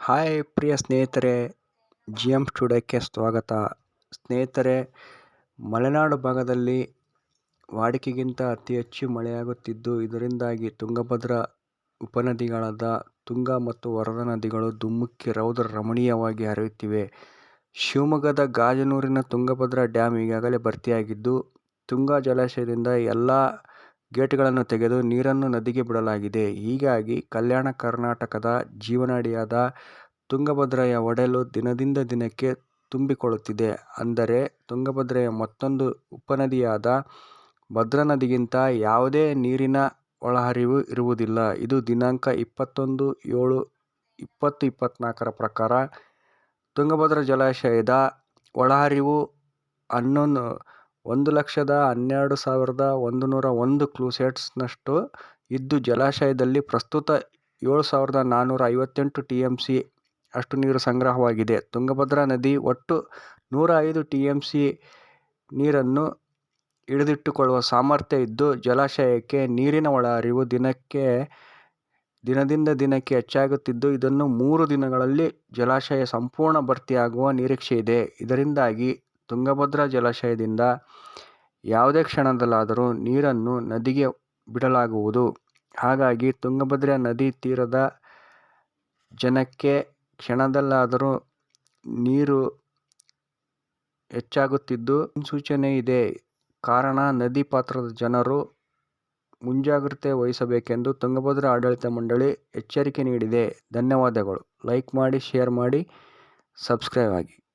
Hi ಪ್ರಿಯ ಸ್ನೇಹಿತರೆ G M ಸ್ಟುಡಿಯೋಕ್ಕೆ ಸ್ವಾಗತ. ಸ್ನೇಹಿತರೆ, ಮಲೆನಾಡು ಭಾಗದಲ್ಲಿ ವಾಡಿಕೆಗಿಂತ ಅತಿ ಹೆಚ್ಚು ಮಳೆಯಾಗುತ್ತಿದ್ದು, ಇದರಿಂದಾಗಿ ತುಂಗಭದ್ರಾ ಉಪನದಿಗಳಾದ ತುಂಗ ಮತ್ತು ವರದಾ ನದಿಗಳು ಧುಮ್ಮುಕ್ಕಿ ರೌದ್ರ ರಮಣೀಯವಾಗಿ ಹರಿಯುತ್ತಿವೆ. ಶಿವಮೊಗ್ಗದ ಗಾಜನೂರಿನ ತುಂಗಭದ್ರಾ ಡ್ಯಾಮ್ ಈಗಾಗಲೇ ಭರ್ತಿಯಾಗಿದ್ದು, ತುಂಗಾ ಜಲಾಶಯದಿಂದ ಎಲ್ಲ ಗೇಟ್ಗಳನ್ನು ತೆಗೆದು ನೀರನ್ನು ನದಿಗೆ ಬಿಡಲಾಗಿದೆ. ಹೀಗಾಗಿ ಕಲ್ಯಾಣ ಕರ್ನಾಟಕದ ಜೀವನಾಡಿಯಾದ ತುಂಗಭದ್ರೆಯ ಒಡಲು ದಿನದಿಂದ ದಿನಕ್ಕೆ ತುಂಬಿಕೊಳ್ಳುತ್ತಿದೆ. ಅಂದರೆ ತುಂಗಭದ್ರೆಯ ಮತ್ತೊಂದು ಉಪನದಿಯಾದ ಭದ್ರಾ ನದಿಗಿಂತ ಯಾವುದೇ ನೀರಿನ ಒಳಹರಿವು ಇರುವುದಿಲ್ಲ. ಇದು ದಿನಾಂಕ ಇಪ್ಪತ್ತೊಂದು ಏಳು ಇಪ್ಪತ್ತು ಇಪ್ಪತ್ನಾಲ್ಕರ ಪ್ರಕಾರ ತುಂಗಭದ್ರಾ ಜಲಾಶಯದ ಒಳಹರಿವು ಒಂದು ಲಕ್ಷದ ಹನ್ನೆರಡು ಸಾವಿರದ ಒಂದು ನೂರ ಒಂದು ಕ್ಲೂಸೆಟ್ಸ್ನಷ್ಟು ಇದ್ದು ಜಲಾಶಯದಲ್ಲಿ ಪ್ರಸ್ತುತ ಏಳು ಸಾವಿರದ ನಾನ್ನೂರ ಐವತ್ತೆಂಟು ಟಿ ಎಂ ಸಿ ಅಷ್ಟು ನೀರು ಸಂಗ್ರಹವಾಗಿದೆ. ತುಂಗಭದ್ರಾ ನದಿ ಒಟ್ಟು ನೂರ ಐದು ಟಿ ಎಂ ಸಿ ನೀರನ್ನು ಹಿಡಿದಿಟ್ಟುಕೊಳ್ಳುವ ಸಾಮರ್ಥ್ಯ ಇದ್ದು, ಜಲಾಶಯಕ್ಕೆ ನೀರಿನ ಒಳಹರಿವು ದಿನದಿಂದ ದಿನಕ್ಕೆ ಹೆಚ್ಚಾಗುತ್ತಿದ್ದು, ಇದನ್ನು ಮೂರು ದಿನಗಳಲ್ಲಿ ಜಲಾಶಯ ಸಂಪೂರ್ಣ ಭರ್ತಿಯಾಗುವ ನಿರೀಕ್ಷೆಯಿದೆ. ಇದರಿಂದಾಗಿ ತುಂಗಭದ್ರಾ ಜಲಾಶಯದಿಂದ ಯಾವುದೇ ಕ್ಷಣದಲ್ಲಾದರೂ ನೀರನ್ನು ನದಿಗೆ ಬಿಡಲಾಗುವುದು. ಹಾಗಾಗಿ ತುಂಗಭದ್ರಾ ನದಿ ತೀರದ ಜನಕ್ಕೆ ಕ್ಷಣದಲ್ಲಾದರೂ ನೀರು ಹೆಚ್ಚಾಗುತ್ತಿದ್ದು ಮುನ್ಸೂಚನೆಯಿದೆ. ಕಾರಣ ನದಿ ಪಾತ್ರದ ಜನರು ಮುಂಜಾಗ್ರತೆ ವಹಿಸಬೇಕೆಂದು ತುಂಗಭದ್ರಾ ಆಡಳಿತ ಮಂಡಳಿ ಎಚ್ಚರಿಕೆ ನೀಡಿದೆ. ಧನ್ಯವಾದಗಳು. ಲೈಕ್ ಮಾಡಿ, ಶೇರ್ ಮಾಡಿ, ಸಬ್ಸ್ಕ್ರೈಬ್ ಆಗಿ.